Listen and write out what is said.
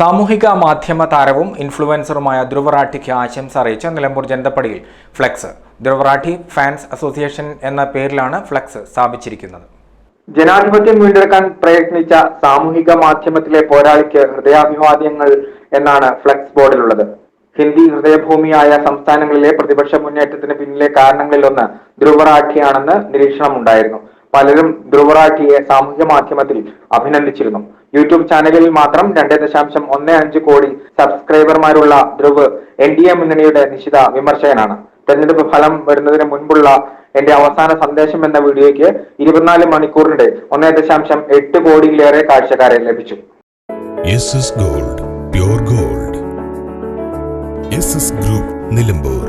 സാമൂഹിക മാധ്യമ താരവും ഇൻഫ്ലുവൻസറുമായ ധ്രുവറാഠിക്ക് ആശംസ അറിയിച്ച നിലമ്പൂർ ജനതപ്പടിയിൽ ഫ്ലെക്സ്. ധ്രുവറാഠി ഫാൻസ് അസോസിയേഷൻ എന്ന പേരിലാണ് ഫ്ലെക്സ് സ്ഥാപിച്ചിരിക്കുന്നത്. ജനാധിപത്യം വീണ്ടെടുക്കാൻ പ്രയത്നിച്ച സാമൂഹിക മാധ്യമത്തിലെ പോരാളിക്ക് ഹൃദയാഭിവാദ്യങ്ങൾ എന്നാണ് ഫ്ലെക്സ് ബോർഡിലുള്ളത്. ഹിന്ദി ഹൃദയഭൂമിയായ സംസ്ഥാനങ്ങളിലെ പ്രതിപക്ഷ മുന്നേറ്റത്തിന് പിന്നിലെ കാരണങ്ങളിലൊന്ന് ധ്രുവറാഠിയാണെന്ന് നിരീക്ഷണമുണ്ടായിരുന്നു. പലരും ധ്രുവറാഠിയെ സാമൂഹ്യ മാധ്യമത്തിൽ അഭിനന്ദിച്ചിരുന്നു. യൂട്യൂബ് ചാനലിൽ മാത്രം രണ്ട് ദശാംശം ഒന്ന് അഞ്ച് കോടി സബ്സ്ക്രൈബർമാരുള്ള ധ്രുവ് എൻ ഡി എ മുന്നണിയുടെ നിശിത വിമർശകനാണ്. തെരഞ്ഞെടുപ്പ് ഫലം വരുന്നതിന് മുൻപുള്ള എന്റെ അവസാന സന്ദേശം എന്ന വീഡിയോയ്ക്ക് ഇരുപത്തിനാല് മണിക്കൂറിന്റെ ഒന്നേ ദശാംശം എട്ട് കോടിയിലേറെ കാഴ്ചക്കാരെ ലഭിച്ചു. Gold gold group Nilambur